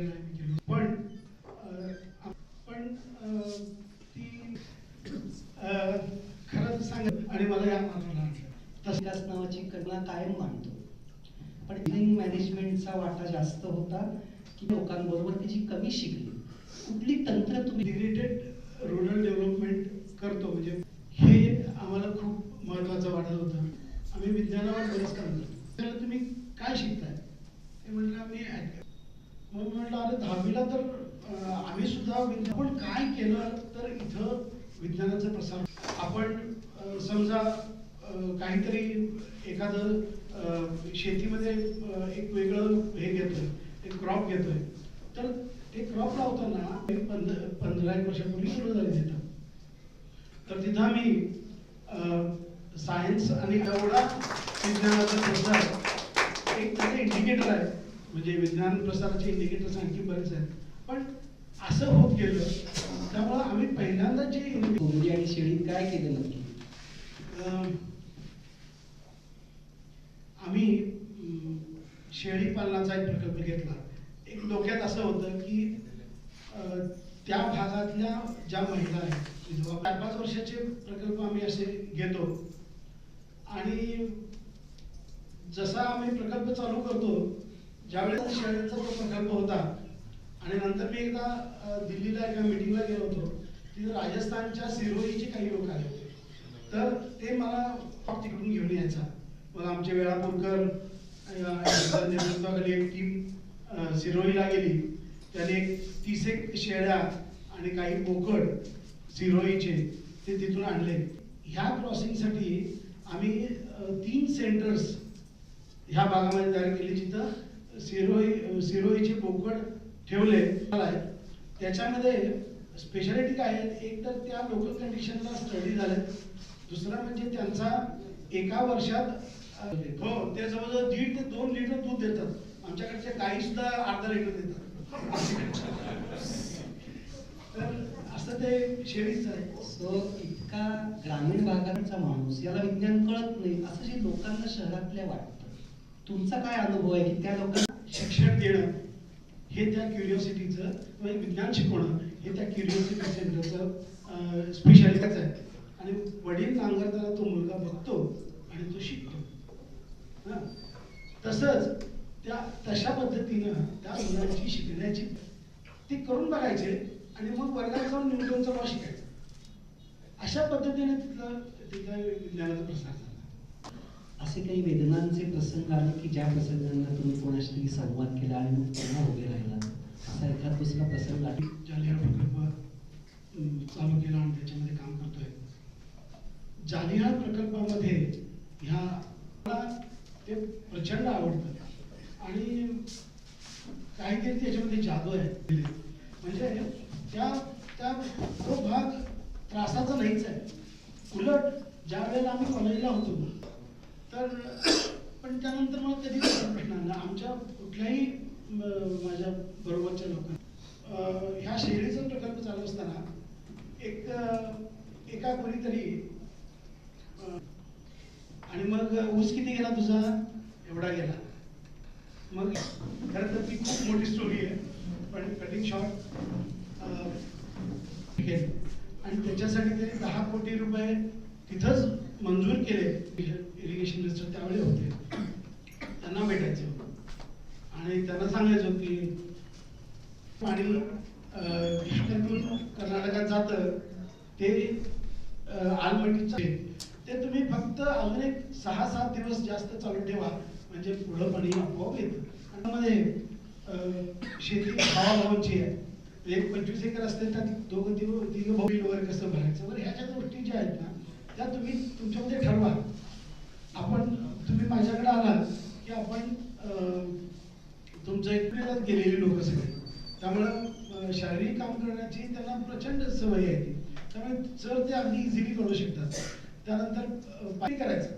केलं आहे पण पण ती अं, सांग आणि मला या मार्गाला विकास नावाची कल्पना कायम मानतो पण बिल्डिंग मॅनेजमेंटचा वाटा जास्त होता की लोकांबरोबर त्याची कमी शिकली. कुठली तंत्र तुम्ही इंटिग्रेटेड रुरल डेव्हलपमेंट करतो म्हणजे हे आम्हाला खूप महत्वाचं वाटत होतं. आम्ही विज्ञानावर बरंच काम करतो त्याला तुम्ही काय शिकताय? ते म्हटलं मी मग म्हटलं अरे दहावीला तर आम्ही सुद्धा विज्ञान पण काय केलं तर इथं विज्ञानाचा प्रसार आपण समजा काहीतरी एखादं शेतीमध्ये एक वेगळं हे घेतोय एक क्रॉप घेतोय. तर ते क्रॉप लावताना एक पंधरा पंधरा एक वर्षापूर्वी सुरू झाले तिथं. तर तिथं आम्ही सायन्स आणि एवढा विज्ञानाचा प्रसार एक त्याचं इंडिकेटर आहे. म्हणजे विज्ञान प्रसाराचे इंडिकेटर्स आणखी बरेच आहेत. पण असं होत गेलं त्यामुळं आम्ही पहिल्यांदा जे कोंबडी आणि शेळीत काय केलं नक्की? आम्ही शेळी पालनाचा एक प्रकल्प घेतला. एक डोक्यात असं होतं की त्या भागातल्या ज्या महिला आहेत विधवा चार पाच वर्षाचे प्रकल्प आम्ही असे घेतो आणि जसा आम्ही प्रकल्प चालू करतो ज्यावेळेस शाळेचा तो प्रकल्प होता आणि नंतर मी एकदा दिल्लीला एका मिटिंगला गेलो होतो तिथे राजस्थानच्या सिरोहीचे काही लोक आले होते. तर ते मला तिकडून घेऊन यायचा. मग आमचे वेळापूरकर नेतृत्वाखाली एक टीम सिरोहीला गेली. त्याने एक तीस एक शेळ्या आणि काही बोकड सिरोहीचे ते तिथून आणले. ह्या क्रॉसिंगसाठी आम्ही तीन सेंटर्स ह्या भागामध्ये तयार केले जिथं सिरोही सिरोहीचे बोकड ठेवले त्याच्यामध्ये स्पेशालिटी काय आहेत? एक तर त्या लोकल कंडिशनला स्टडी झाल्यात दुसरा म्हणजे त्यांचा एका वर्षात हो ते जवळजवळ दीड ते दोन लिटर दूध देतात. आमच्याकडच्या काही सुद्धा अर्धा लिटर देतात. तर असं ते शेळीच आहे. सो इतका ग्रामीण भागाचा माणूस याला विज्ञान कळत नाही असं जे लोकांना शहरातल्या वाटतं. तुमचा काय अनुभव आहे की त्या लोकांना शिक्षण देणं हे त्या क्युरिओसिटीचं म्हणजे विज्ञान शिकवणं हे त्या क्युरिओसिटी सेंटरचं स्पेशालिटीच आहे आणि वडील नांगरताना तो मुलगा बघतो आणि तो शिकतो. हं. तसंच त्या तशा पद्धतीनं त्या मुलांची शिकण्याची ते करून बघायचे आणि मग वर्गात जाऊन न्यूटनचा लॉ शिकायचा. अशा पद्धतीने तिथलं तिथं विज्ञानाचा प्रसार झाला. असे काही वेदनांचे प्रसंग आले की ज्या प्रसंगांना तुम्ही कोणाशी तरी संवाद केला आणि मग पुन्हा उभे राहिला. असा एखाद दुसरा प्रसंग आला जालिया प्रकल्प चालू केला आणि त्याच्यामध्ये काम करतोय. जालिया प्रकल्पामध्ये ह्या मला ते प्रचंड आवडतं. आणि काहीतरी त्याच्यामध्ये जादू आहे. म्हणजे त्या त्या तो भाग त्रासाचा नाहीच आहे. उलट ज्या वेळेला आम्ही कॉलेजला होतो तर पण त्यानंतर मला कधी प्रश्न आला. आमच्या कुठल्याही माझ्या बरोबरच्या लोकांना ह्या शेळीचा प्रकल्प चालू असताना एक एका कोणीतरी आणि मग ऊस किती गेला तुझा? एवढा गेला. मग खरं तर ती खूप मोठी स्टोरी आहे. पण कटिंग शॉर्ट आणि त्याच्यासाठी ते दहा कोटी रुपये तिथंच मंजूर केले. इरिगेशन मिनिस्टर त्यावेळी होते. त्यांना भेटायचं आणि त्यांना सांगायचं की पाणी कर्नाटकात जातं ते आलमटीचे ते तुम्ही फक्त अजून एक सहा सात दिवस जास्त चालू ठेवा. म्हणजे पुढं पाणी आपोआप येतं. त्यामध्ये अं, शेती भावाभावांची आहे. म्हणजे एक पंचवीस एकर असते त्यात दोघं दिवस तिघं भाऊ वगैरे कसं भरायचं? बरं ह्या ज्या गोष्टी ज्या आहेत ना त्या तुम्ही तुमच्यामध्ये ठरवा. आपण तुम्ही माझ्याकडे आलात की आपण तुमच्या तुमचं एकमेकात गेलेली लोक सगळे. त्यामुळं शारीरिक काम करण्याची त्यांना प्रचंड सवय आहे. ती त्यामुळे जर ते अगदी इझिली करू शकतात. त्यानंतर पाणी करायचं.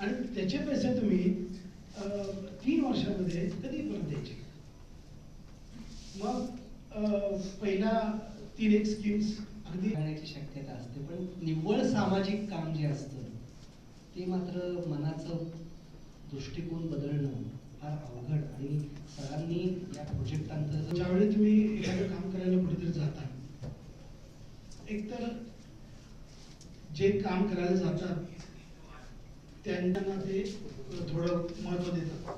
आणि त्याचे पैसे तुम्ही तीन वर्षामध्ये कधी परत द्यायचे? मग पहिला तीन एक स्कीम्स अगदी राहण्याची शक्यता असते पण निव्वळ सामाजिक काम जे असतं ते मात्र मनाचं दृष्टिकोन बदलणं फार अवघड आणि सरांनी या प्रोजेक्ट अंतर्गत ज्यावेळी तुम्ही एखादं काम करायला कुठेतरी जाता एकतर जे काम करायला जातात त्यांना ते थोडं महत्त्व देतात.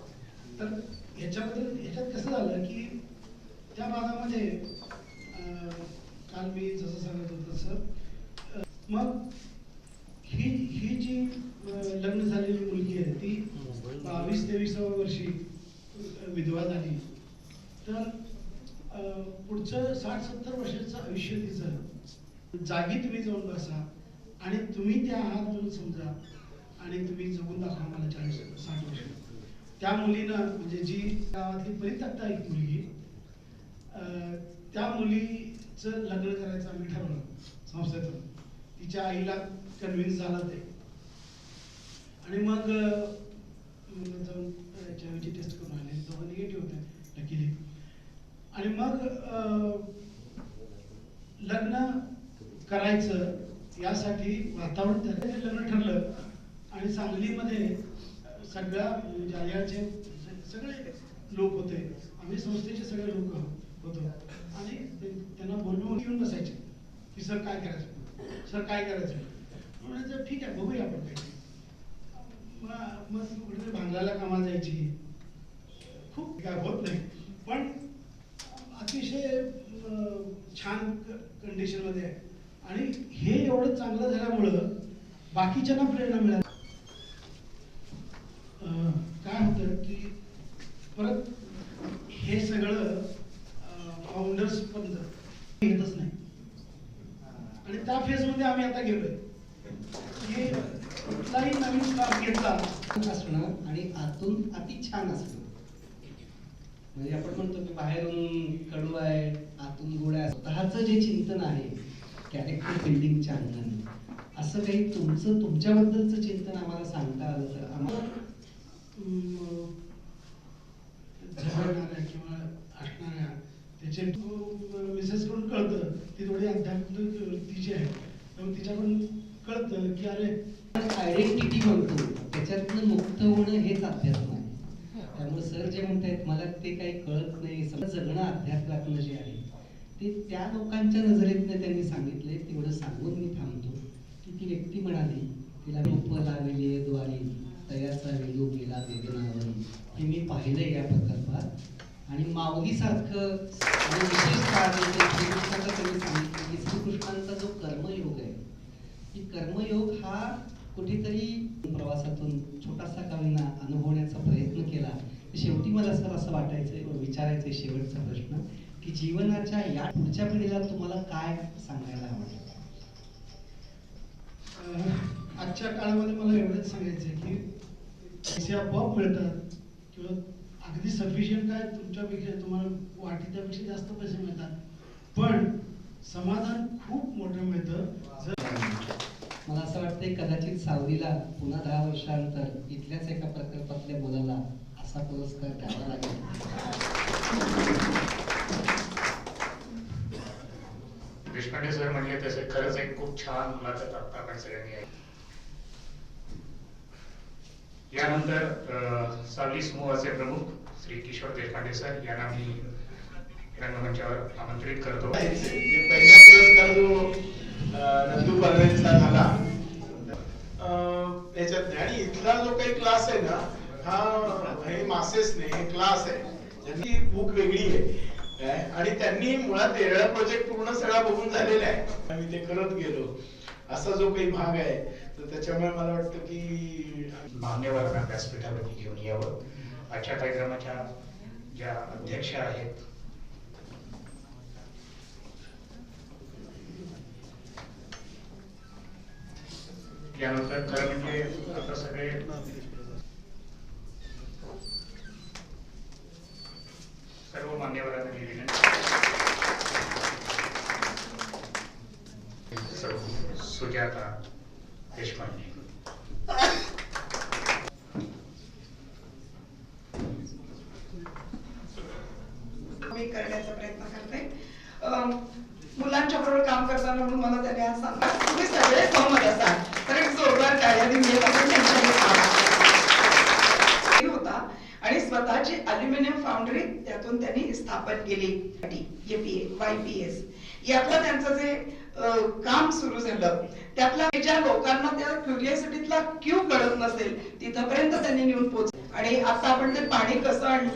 तर ह्याच्याबद्दल ह्याच्यात कसं झालं की त्या भागामध्ये अं, काल मी जसं सांगत होतो तसं मग ही ही जी लग्न झालेली मुलगी आहे ती बावीस तेवीसाव्या वर्षी विधवा झाली. तर पुढचं साठ सत्तर वर्षाचं आयुष्य तिचं. जागी तुम्ही जाऊन बसा आणि तुम्ही त्या आहात म्हणून समजा आणि तुम्ही जगून दाखवा मला चाळीस साठ वर्ष. त्या मुलीनं म्हणजे जी गावातली परित्यक्ता एक मुलगी त्या मुलीचं लग्न करायचं आम्ही ठरवलं संस्थेतून. तिच्या आईला कन्व्हिन्स झाला ते. आणि मग जाऊन एच टेस्ट करून आले. दोघं निगेटिव्ह होते लकीली आणि मग अं, लग्न करायचं यासाठी वातावरण त्याचं लग्न ठरलं आणि सांगलीमध्ये सगळ्या म्हणजे जालियाचे सगळे लोक होते. आम्ही संस्थेचे सगळे लोक होतो. आणि त्यांना बोलवून येऊन बसायचे की सर काय करायचं? सर काय करायचं? म्हणायचं ठीक आहे बघूया आपण काही मग मग कुठेतरी भांगलाला कामाला जायची. खूप काय होत नाही. पण अतिशय छान कंडिशनमध्ये आहे. आणि हे एवढं चांगलं झाल्यामुळं बाकीच्यांना प्रेरणा मिळाली. काय होतं की परत हे सगळं फाउंडर्स पण येतच नाही. आणि त्या फेजमध्ये आम्ही आता गेलोय. कुठलाही नवीन श्वास घेतला. असणं आणि आतून अति छान असणं. म्हणजे आपण म्हणतो की बाहेरून कडू आहे आतून गोड आहे. स्वतःचं जे चिंतन आहे कॅरेक्टर बिल्डिंगच्या अंगाने. असं काही तुमचं तुमच्याबद्दलचं चिंतन आम्हाला सांगता आलं तर आम्हाला अं, किंवा असणाऱ्या त्याचे मिसेस करून कळतं. ती थोडी अध्यात्मिक वृत्तीची आहे त्यामुळे तिच्याकडून कळतं की अरे आयडेंटिटी म्हणतो त्याच्यातनं मुक्त होणं हेच अध्यात्म आहे त्यामुळे सर जे म्हणतायत मला ते काही कळत नाही. सगळं जगणं अध्यात्मातलं जे आहे ते त्या लोकांच्या नजरेतनं त्यांनी सांगितले तेवढं सांगून मी थांबतो. की ती व्यक्ती म्हणाली तिला रूप लावलेली द्वारे तयाचा वेलू गेला वेदनावर. हे मी पाहिलंय या प्रकल्पात. आणि माऊलीसारखं आणि विशेषतः त्यांनी सांगितलं की श्रीकृष्णांचा जो कर्म की कर्मयोग हा कुठेतरी प्रवासातून छोटासा का अनुभवण्याचा प्रयत्न केला. शेवटी मला सर असं वाटायचंय विचारायचं विचारायचंय शेवटचा प्रश्न की जीवनाच्या या पुढच्या पिढीला तुम्हाला काय सांगायला आवडेल? आजच्या काळामध्ये मला एवढंच सांगायचं आहे की पैसे आपोआप मिळतात किंवा अगदी सफिशियंट काय तुमच्यापेक्षा तुम्हाला वाटी त्यापेक्षा जास्त पैसे मिळतात. पण समाधान खूप मोठं मिळतं मला असं वाटतंय कदाचित सावरीला पुन्हा दहा वर्षानंतर इथल्याच एका प्रकल्पातल्या मुलाला असा पुरस्कार द्यावा लागेल देशपांडे सर म्हणले तसे खरंच एक खूप छान मुलाखत आता आपण सगळ्यांनी. यानंतर अ, सावली समूहाचे प्रमुख श्री किशोर देशपांडे सर यांना मी आमंत्रित करतो. पहिला पुरस्कार जो नंदू पालवेंचा झाला? अं, याच्यात आणि इथला जो काही क्लास आहे ना हा हे मासेस नाही हे क्लास आहे. ज्यांची बुक वेगळी आहे? आणि त्यांनी मुळात येरळा प्रोजेक्ट पूर्ण सगळा बघून झालेला आहे. आम्ही ते करत गेलो. असा जो काही भाग आहे तर त्याच्यामुळे मला वाटतं की मान्यवरांना व्यासपीठावरती घेऊन यावं. आजच्या कार्यक्रमाच्या ज्या अध्यक्ष आहेत त्यानंतर खरं म्हणजे आता सगळे सर्व मान्यवरांना मी विनंती सुजाता देशपांडे मी करण्याचा प्रयत्न करते अं, मुलांच्या बरोबर काम करताना म्हणून मला त्याने आज सांगा तुम्ही सगळे सहमत असाल तर एक जोरदार टाळ्या देऊन ये, असं त्यांच्याकडे काम होता आणि स्वतःची अल्युमिनियम फाउंड्री त्यातून त्यांनी स्थापन केली वायपीएस यातलं त्यांचं जे अं, काम सुरू झालं त्यातला ज्या लोकांना त्या क्युरियोसिटीतला क्यू कळत नसेल तिथपर्यंत त्यांनी नेऊन पोच आणि आता आपण ते पाणी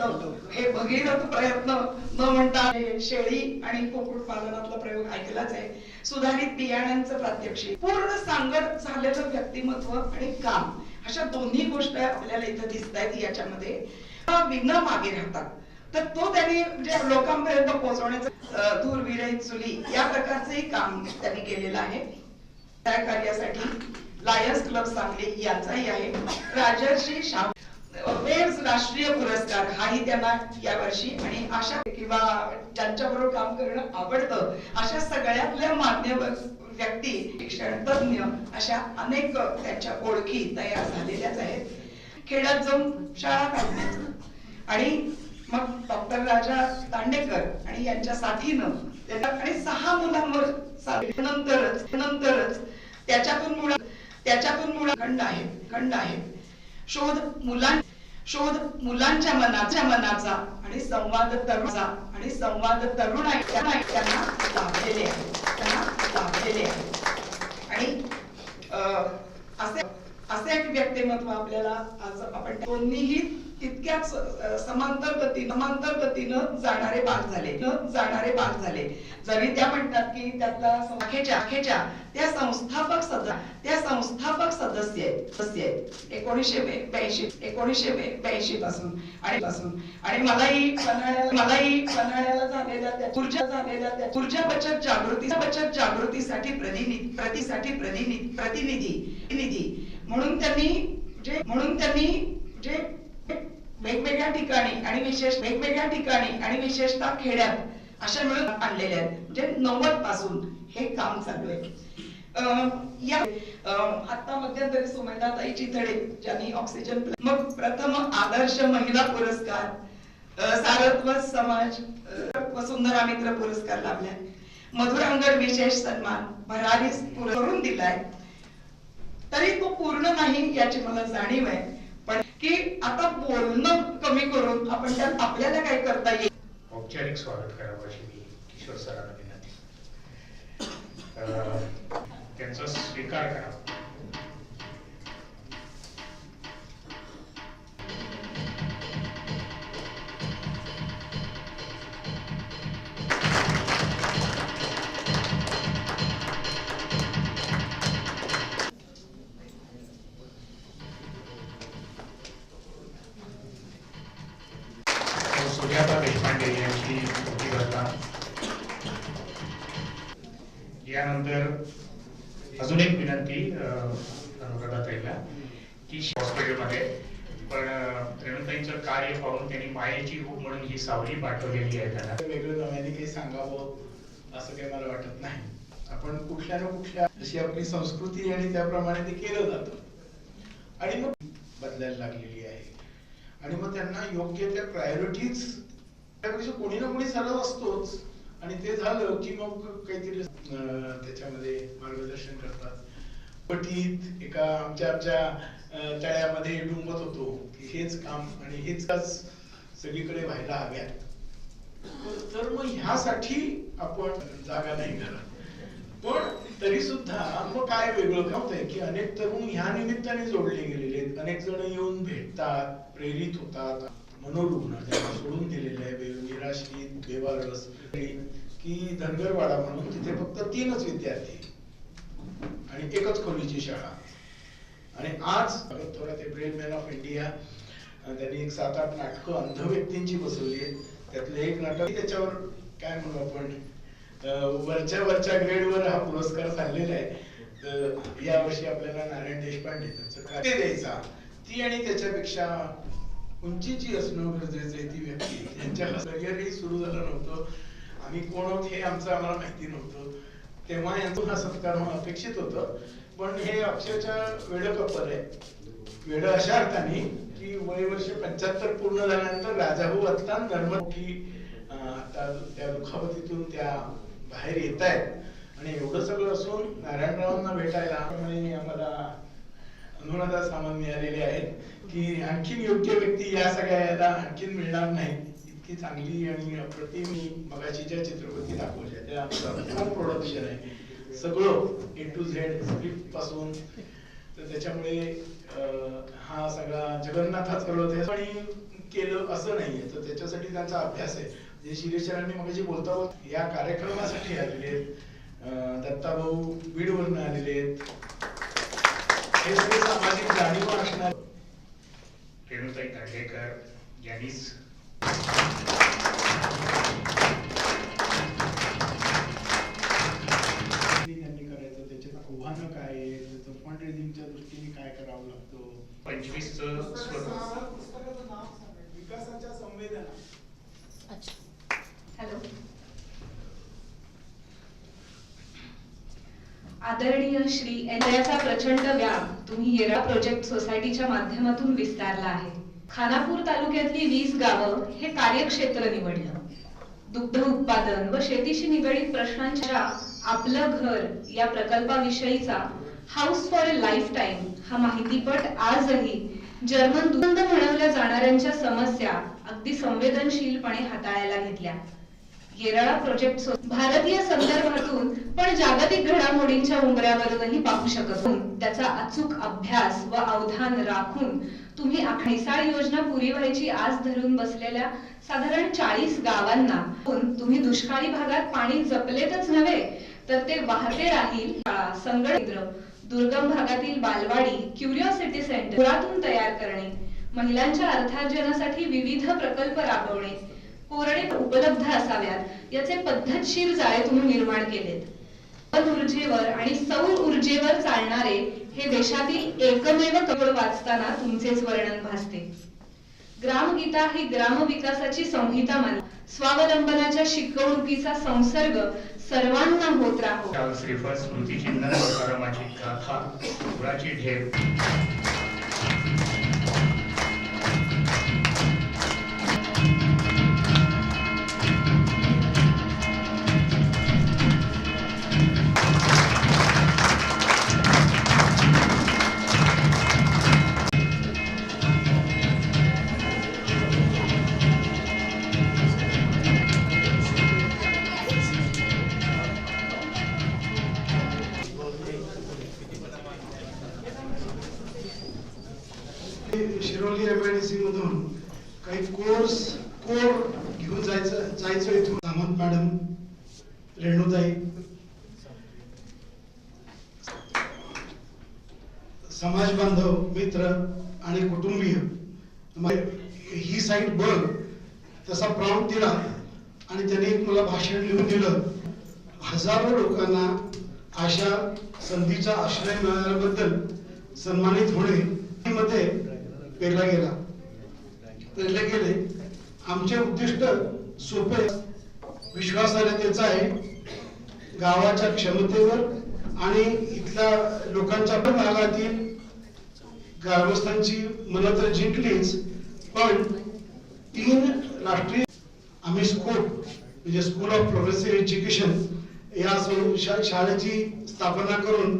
कसं हे भगीरथ प्रयत्न न म्हणता शेळी आणि कुक्कुट पालनातला प्रयोग ऐकलाच आहे. सुधारित बियाण्यांचं प्रात्यक्षिक. पूर्ण सांगत झालेलं व्यक्तिमत्व आणि काम अशा दोन्ही गोष्टी आपल्याला इथं दिसत आहेत याच्यामध्ये विघ्न मागे राहतात. तर तो त्यांनी म्हणजे लोकांपर्यंत पोहोचवण्याचं धूर विरहित चुली या प्रकारचंही काम त्यांनी केलेलं आहे. त्या कार्यासाठी लायन्स क्लब सांगली याचाही आहे. राजर्षी शाह वेव्स राष्ट्रीय पुरस्कार हाही त्यांना या वर्षी आणि अशा किंवा ज्यांच्याबरोबर काम करणं आवडतं अशा सगळ्यातल्या मान्यवर व्यक्ती शिक्षण तज्ञ अशा अनेक त्यांच्या ओळखी तयार झालेल्याच आहेत. खेड्यात जाऊन शाळा काढण्याचं आणि मग डॉक्टर राजा दांडेकर आणि यांच्या साथीनं त्यांना आणि सहा मुलांवर नंतरच नंतरच त्याच्यातून मुळा त्याच्यातून मुळा खंड आहेत खंड आहेत. शोध मुलां शोध मुलांच्या मनाच्या मनाचा आणि संवाद तरुणाचा आणि संवाद तरुण ऐकताना त्यांना लाभलेले आहे. त्यांना लाभलेले आहे. आणि अं, असे असे एक व्यक्तिमत्व आपल्याला आज आपण दोन्हीही तितक्याच समांतर गती समांतर गतीनं जाणारे भाग झाले. न जाणारे भाग झाले. जरी त्या म्हणतात की त्यातला अखेच्या अखेच्या त्या संस्थापक सदस्य त्या संस्थापक सदस्य आहेत सदस्य आहेत एकोणीसशे ब्याऐंशी एकोणीसशे ब्याऐंशी पासून आणि पासून. आणि मलाही मलाही पन्हाळ्याला झालेल्या त्या ऊर्जा झालेल्या त्या ऊर्जा बचत जागृती बचत जागृतीसाठी प्रतिनिधी प्रतिसाठी प्रतिनिधी प्रतिनिधी प्रतिनिधी. म्हणून त्यांनी जे म्हणून त्यांनी जे वेगवेगळ्या ठिकाणी आणि विशेष वेगवेगळ्या ठिकाणी आणि विशेषतः खेड्यात अशा मिळून आणलेल्या आहेत. म्हणजे नव्वदपासून हे काम चालू आहे. अं, या आता मध्यंतरी सुमेधाताई चिथडे ज्यांनी ऑक्सिजन मग प्रथम आदर्श महिला पुरस्कार सारत्व समाज वसुंधरा मित्र पुरस्कार लाभलाय. मधुरांगण विशेष सन्मान भरारी करून दिलाय. तरी तो पूर्ण नाही याची मला जाणीव आहे. की आता बोलणं कमी करून आपण त्यात आपल्याला काय करता येईल? औपचारिक स्वागत करावं अशी मी किशोर सरांना विनंती. त्यांचा स्वीकार करावा सुजाता देशपांडे यांची प्रतिबद्धता यानंतर अजून एक विनंती अं, अनुराधाताईला की हॉस्पिटलमध्ये पण रेणुताईंचं कार्य पाहून त्यांनी मायेची रूप म्हणून ही सावली पाठवलेली आहे त्यांना. वेगळं नव्याने काही सांगावं असं काही मला वाटत नाही. आपण कुठल्या ना कुठल्या जशी आपली संस्कृती आणि त्याप्रमाणे ते केलं जातं. आणि मग बदलायला लागलेली आणि मग त्यांना योग्य त्या प्रायोरिटीज त्यापेक्षा कोणी ना कोणी सरळ असतोच. आणि ते झालं की मग काहीतरी त्याच्यामध्ये मार्गदर्शन करतात. पटीत एका आमच्या आमच्या तळ्यामध्ये डुंबत होतो की हेच काम आणि हेच सगळीकडे व्हायला हव्यात तर मग ह्यासाठी आपण जागा नाही करत पण तरी सुद्धा मग काय वेगळं का होतंय की अनेक तरुण ह्या निमित्ताने जोडले गेलेले आहेत. अनेक जण येऊन भेटतात प्रेरित होतात. मनोरुग्ण त्यांना सोडून दिलेले आहे. निराश्रित बेवारस की धनगरवाडा म्हणून तिथे फक्त तीनच विद्यार्थी आणि एकच खोलीची शाळा. आणि आज थोडा ते ब्रेन मॅन ऑफ इंडिया त्यांनी एक सात आठ नाटकं अंध व्यक्तींची बसवली आहेत. त्यातलं एक नाटक त्याच्यावर काय म्हणू आपण? वरच्या वरच्या ग्रेडवर हा पुरस्कार चाललेला आहे. या यावर्षी आपल्याला नारायण देशपांडे त्यांचं कार्य द्यायचा. ती आणि त्याच्यापेक्षा उंचीची असणं गरजेचं आहे ती व्यक्ती. त्यांच्या करिअरही सुरू झालं नव्हतं. आम्ही कोण आहोत हे आमचं आम्हाला माहिती नव्हतं. तेव्हा यांचा हा सत्कार होणं अपेक्षित होतं. पण हे अक्षरशः वेळ कपर आहे. वेळ अशा अर्थाने की वय वर्ष पंच्याहत्तर पूर्ण झाल्यानंतर राजाभाऊ आता धर्म की आता त्या दुखापतीतून त्या बाहेर येत आहेत. आणि एवढं सगळं असून नारायणरावांना भेटायला आम्हाला अनुराधा सामान मिळालेले आहेत की आणखीन योग्य व्यक्ती या सगळ्या याला आणखीन मिळणार नाही. इतकी चांगली आणि अप्रतिम मगाची ज्या चित्रपती दाखवल्या त्या आमचं प्रोडक्शन आहे. सगळं ए टू झेड स्क्रिप्टपासून. तर त्याच्यामुळे हा सगळा जगन्नाथ करत आहे आणि केलं असं नाहीये. तर त्याच्यासाठी त्यांचा अभ्यास आहे. जे शिरीषरांनी मग बोलता बोलता या कार्यक्रमासाठी आलेले आहेत. दत्ताभाऊ बीडवरून आलेले आहेत. हे सगळे सामाजिक जाणीव असणार. रेणुताई दांडेकर यांनीच त्यांनी करायचं त्याच्यात आव्हानं काय आहे त्याचं फंड रेझिंगच्या दृष्टीने काय करावं लागतं? पंचवीस स्वरूप. विकासाच्या संवेदना. हॅलो. आदरणीय श्री याचा प्रचंड व्याप तुम्ही येरा प्रोजेक्ट सोसायटीच्या माध्यमातून विस्तारला आहे. खानापूर तालुक्यातली वीस गावं हे कार्यक्षेत्र निवडलं. दुग्ध उत्पादन व शेतीशी निगडीत प्रश्नांच्या आपलं घर या प्रकल्पाविषयीचा house for a lifetime हा माहितीपट आजही जर्मन दुंद म्हणवल्या जाणाऱ्यांच्या समस्या अगदी संवेदनशीलपणे हाताळायला घेतल्या. येरळा प्रोजेक्ट भारतीय संदर्भातून पण जागतिक घडामोडींच्या उंबऱ्यावरूनही पाहू शकत असून त्याचा अचूक अभ्यास व अवधान राखून तुम्ही आखणीसाळ योजना पुरी व्हायची आज धरून बसलेल्या साधारण चाळीस गावांना तुम्ही दुष्काळी भागात पाणी जपलेतच नव्हे तर ते वाहते राहील शाळा दुर्गम भागातील बालवाडी क्युरिओसिटी सेंटर तयार करणे महिलांच्या अर्थार्जनासाठी विविध प्रकल्प राबवणे कोरडे उपलब्ध असाव्यात. याचे पद्धतशीर जाळे तुम्ही निर्माण केलेत. ऊर्जेवर आणि सौर ऊर्जेवर चालणारे हे देशातील एकमेव कवळ वाचताना तुमचेच वर्णन भासते. ग्रामगीता ही ग्रामविकासाची संहिता मान स्वावलंबनाच्या शिकवणुकीचा संसर्ग सर्वांना होत राहो. श्रीफळ स्मृतिचिन्ह गाथा दिला आणि त्यांनी एक मला भाषण लिहून दिलं. हजारो लोकांना अशा संधीचा आश्रय मिळाल्याबद्दल सन्मानित होणे मध्ये पेरला गेला. पेरले गेले. आमचे उद्दिष्ट सोपे विश्वासार्हतेचं आहे. गावाच्या क्षमतेवर आणि इथल्या लोकांच्या पण भागातील ग्रामस्थांची मनं तर जिंकलीच पण तीन राष्ट्रीय आम्ही स्कूल म्हणजे स्कूल ऑफ प्रोफेसर एज्युकेशन या शाळेची स्थापना करून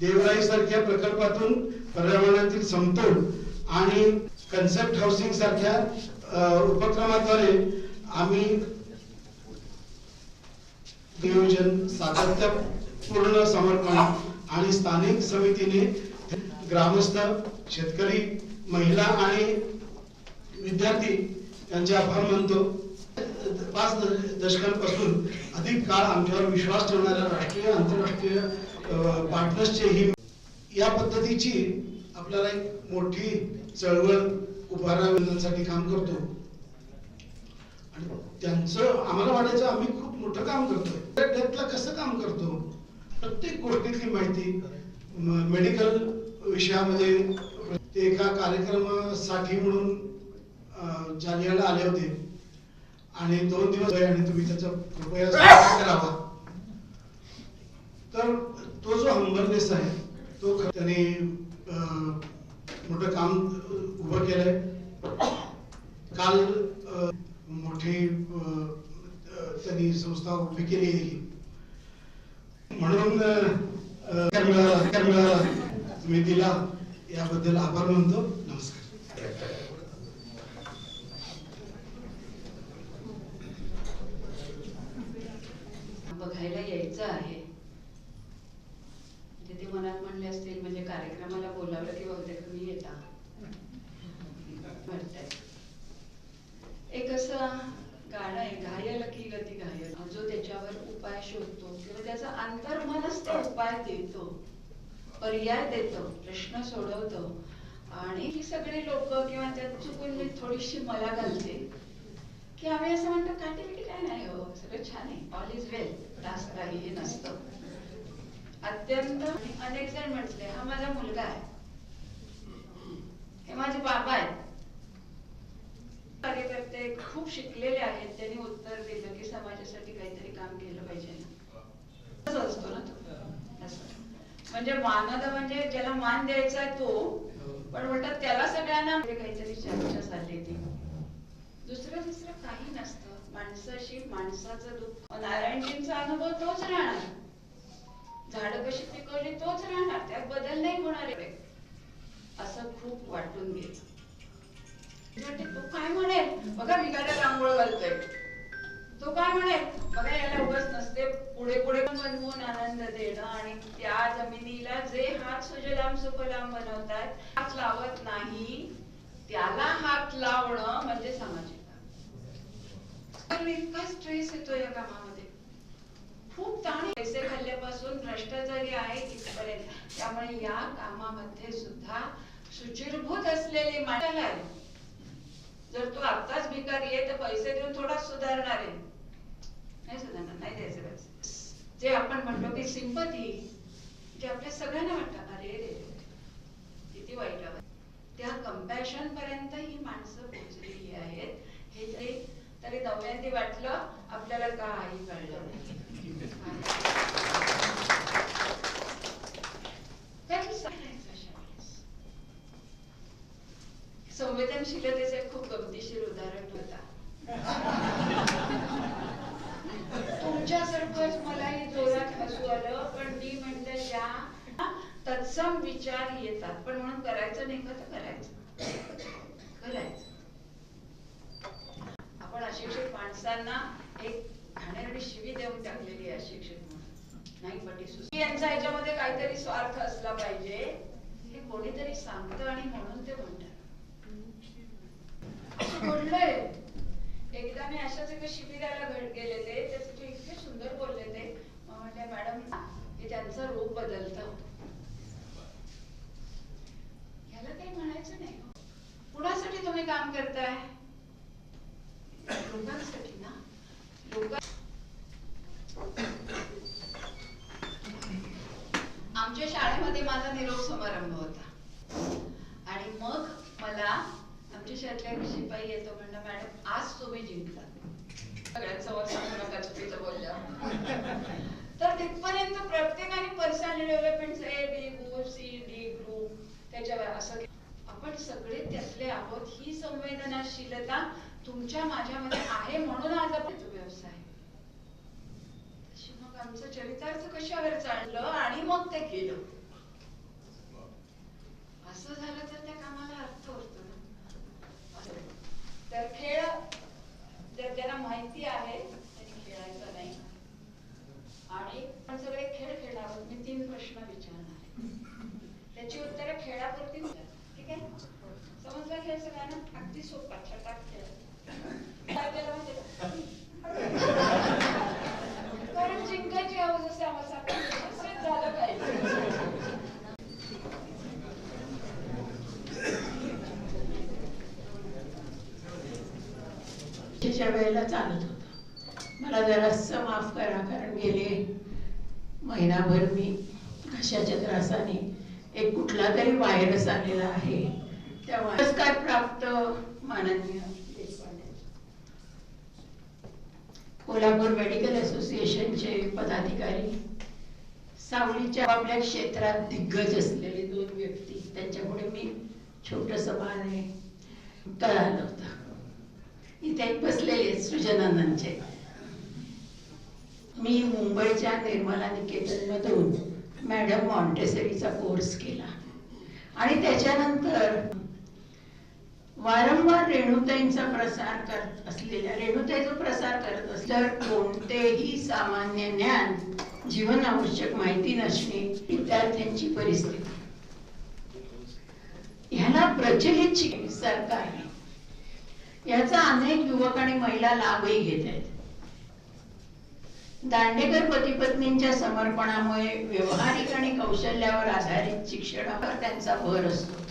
देवराई सारख्या प्रकल्पातून पर्यावरणातील समतोल आणि कन्सेप्ट हाऊसिंग सारख्या उपक्रमाद्वारे आम्ही नियोजन सातत्यपूर्ण समर्पण आणि स्थानिक समितीने ग्रामस्थ शेतकरी महिला आणि विद्यार्थी त्यांचे आभार मानतो पाच दशकांपासून अधिक काळ आमच्यावर विश्वास ठेवणाऱ्या राष्ट्रीय आंतरराष्ट्रीय पार्टनर्सचे ही या पद्धतीची आपल्याला एक मोठी चळवळ उभारण्यासाठी काम करतो. आणि त्यांचं आम्हाला वाटायचं आम्ही खूप मोठं काम करतोय. त्या कसं काम करतो? प्रत्येक गोष्टीतली माहिती मेडिकल विषयामध्ये ते एका कार्यक्रमासाठी म्हणून जालियाला आले होते. आणि दोन दिवस आणि तुम्ही त्याचा कृपया करावा. तर तो जो हंबरनेस आहे तो त्याने मोठं काम उभं केलंय. काल अं, मोठी अं, त्यांनी संस्था उभी केली. आहे ही. म्हणून मिळाला मिळाला. तुम्ही दिला याबद्दल आभार मानतो नमस्कार व्यक्त करा. बघायला यायचं आहे म्हणजे ते मनात म्हणले असतील म्हणजे कार्यक्रमाला बोलावलं की बहुतेक मी येता वाटतंय एक असं गाणं आहे घायल की गती घायल जो त्याच्यावर उपाय शोधतो किंवा त्याचा अंतर्मनच तो उपाय देतो पर्याय देतो प्रश्न सोडवतो आणि ही सगळी लोक किंवा त्यात चुकून मी थोडीशी मला घालते. की आम्ही असं म्हणतो काय तरी काय नाही हो सगळं छान आहे. ऑल इज वेल असं काहीही नसतं. अत्यंत अनेक जण म्हटले हा माझा मुलगा आहे. हे माझे बाबा आहेत. कार्यकर्ते खूप शिकलेले आहेत. त्यांनी उत्तर दिलं की समाजासाठी काहीतरी काम केलं पाहिजे ना. असतो ना तो. म्हणजे मानद म्हणजे ज्याला मान द्यायचा आहे तो पण म्हणतात त्याला सगळ्यांना म्हणजे काहीतरी चर्चा झाली ती दुसरं दुसरं काही नसतं. माणसाशी माणसाचं दुःख. नारायणजींचा अनुभव तोच राहणार. झाड कशी पिकवली तोच राहणार. त्यात बदल नाही होणार आहे. असं खूप वाटून गेलं म्हणजे तू काय म्हणेल? बघा भिकाऱ्या रांगोळ घालतोय. तो काय म्हणेल? बघा याला उगच नसते पुढे पुढे बनवून आनंद देणं आणि त्या जमिनीला जे हात सुजलाम सुफलाम बनवतात हात लावत नाही. त्याला हात लावणं म्हणजे सामाजिक काम. इतका स्ट्रेस येतो या कामामध्ये. खूप ताण पैसे खाल्ल्यापासून भ्रष्टाचारी आहे इथपर्यंत. त्यामुळे या कामामध्ये सुद्धा सुचिरभूत असलेले माणसाला आहे. जर तू आत्ताच भिकारी आहे तर पैसे देऊन थोडा सुधारणार आहे. नाही सुधारणार नाही जे आपण म्हणतो की सिंपती जे आपल्या सगळ्यांना वाटतं अरे रे किती वाईट त्या कम्पॅशन पर्यंत ही माणसं पोहोचलेली आहेत. हे तरी तरी नव्यांदी वाटलं आपल्याला काही कळलं संवेदनशीलतेचे एक खूप गमतीशीर उदाहरण होता. तुमच्यासारखंच मलाही जोरात हसू आलं पण मी म्हणलं ज्या तत्सम विचार येतात पण म्हणून करायचं नाही का तर करायचं. करायचं. आपण अशिक्षित माणसांना एक घाणेरडी शिवी देऊन टाकलेली आहे अशिक्षित म्हणून. नाही पटी यांचा याच्यामध्ये काहीतरी स्वार्थ असला पाहिजे. हे कोणीतरी सांगतं आणि म्हणून ते म्हणतात. असं घडलंय एकदा मी अशाच एका शिबिराला भेट गेलेले ते इतके सुंदर बोलले ते. म्हटले मॅडम हे त्यांचं रूप बदलत. ह्याला काही म्हणायचं नाही हो. कुणासाठी तुम्ही काम करताय? लोकांसाठी ना. लोक आमच्या शाळेमध्ये माझा निरोप समारंभ होता. आणि मग मला आमच्या शाळेतल्या एक शिपाई येतो म्हणलं मॅडम आज तुम्ही जिंकला सगळ्यांसमोर सांगू नका चुकीचं बोलल्या. तर तिथपर्यंत प्रत्येकाने personality development A B group C D group त्याच्यावर असं आपण सगळे त्यातले आहोत. ही संवेदनाशीलता तुमच्या माझ्यामध्ये आहे म्हणून आज आपण तो व्यवसाय तशी मग आमचं चरितार्थ कशावर चाललं आणि मग ते केलं. असं झालं तर त्या कामाला अर्थ होतो ना असं. तर खेळ जर ज्यांना माहिती आहे त्यांनी खेळायचं नाही. आणि आपण सगळे खेळ खेळणार आहोत मी तीन प्रश्न विचारणार आहे. त्याची उत्तरं खेळापुरती ठीक आहे? समजला खेळ सगळ्यांना? अगदी सोपा छटाक खेळ. कारण जिंकायची आवाज असते आम्हाला झालं पाहिजे. परीक्षेच्या वेळेला चालत होतं. मला जरासं माफ करा कारण गेले महिनाभर मी घशाच्या त्रासाने एक कुठला तरी व्हायरस आलेला आहे. त्या पुरस्कार प्राप्त माननीय कोल्हापूर मेडिकल असोसिएशनचे पदाधिकारी सावलीच्या आपल्या क्षेत्रात दिग्गज असलेले दोन व्यक्ती त्यांच्यापुढे मी छोटस मान कळालं होतं. इथे बसलेले आहेत सृजनानंदचे. मी मुंबईच्या निर्मला निकेतन मधून मॅडम मॉन्टेसरीचा कोर्स केला. आणि त्याच्यानंतर वारंवार रेणुताईंचा प्रसार करत असलेल्या रेणुताईचा प्रसार करत असल्यावर कोणतेही सामान्य ज्ञान जीवन आवश्यक माहिती नसणे विद्यार्थ्यांची परिस्थिती. ह्याला प्रचलित सरकार याचा अनेक युवक आणि महिला लाभही घेत आहेत. दांडेकर पती पत्नींच्या समर्पणामुळे व्यवहारिक आणि कौशल्यावर आधारित शिक्षणावर त्यांचा भर असतो.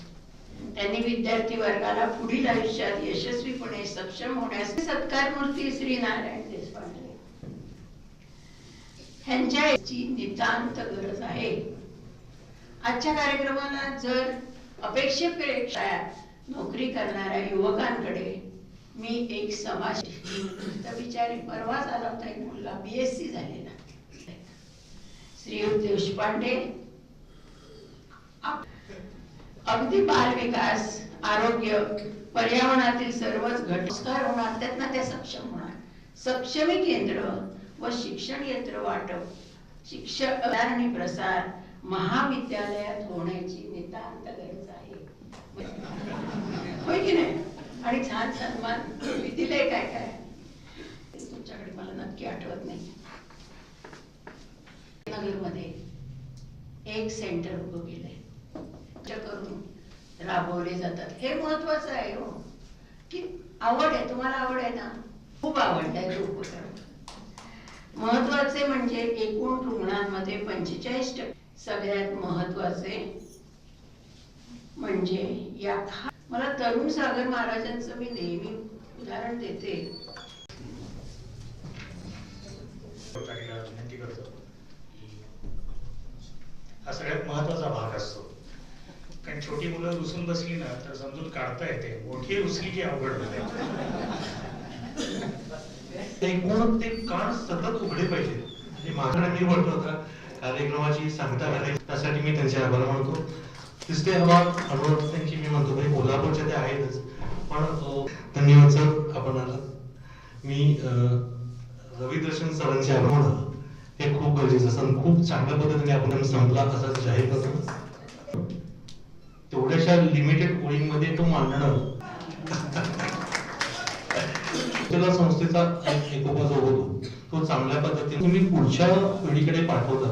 त्यांनी विद्यार्थी वर्गाला पुढील आयुष्यात यशस्वीपणे सक्षम होण्यास सत्कार मूर्ती श्री नारायण देशपांडे. ह्यांच्या याची नितांत गरज आहे. आजच्या कार्यक्रमाला जर अपेक्षेपेक्षा नोकरी करणाऱ्या युवकांकडे मी एक समाज तर बिचारी परवाच आला होता एक मुलगा बीएससी झालेला. श्रीयुत देशपांडे अगदी बाल विकास आरोग्य पर्यावरणातील सर्वच घटस्कार होणार त्यातनं ते सक्षम होणार. सक्षमी केंद्र व शिक्षण यंत्र वाटप शिक्षक आणि प्रसार महाविद्यालयात होण्याची नितांत गरज आहे. होय की नाही? आणि छान सन्मान तुम्ही दिले काय काय. तुमच्याकडे मला नक्की आठवत नाही नगरमध्ये एक सेंटर उभं केलंय. करून राबवले जातात. हे महत्वाचं आहे हो. की आवड आहे. तुम्हाला आवड आहे ना? खूप आवड आहे तो उपक्रम. महत्त्वाचे म्हणजे एकूण रुग्णांमध्ये पंचेचाळीस टक्के. सगळ्यात महत्त्वाचे म्हणजे या खा- मला तरुण सागर महाराजांचं मी नेहमी उदाहरण देते. विनंती करतो हा सगळ्यात महत्त्वाचा भाग असतो. कारण छोटी मुलं रुसून बसली ना तर समजून काढता येते. मोठी रुसली की अवघड होते एकूण ते कान सतत उघडे पाहिजे. म्हणजे माझ्याकडे मी म्हणतो होता कार्यक्रमाची सांगता घालायची त्यासाठी मी त्यांचे आभार मानतो. दिसते हवा अनुरोध त्यांची मी म्हणतो भाई कोल्हापूरच्या ते आहेतच. पण धन्यवाद सर आपण आलात मी अं, रविदर्शन सरांचे आभार हे खूप गरजेचं असतं. आणि खूप चांगल्या पद्धतीने आपण संपला असा जाहीर करतो. तेवढ्याशा लिमिटेड ओळींमध्ये तो मांडणं. त्याला संस्थेचा एकोपा जो होतो तो चांगल्या पद्धतीने तुम्ही पुढच्या पिढीकडे पाठवता.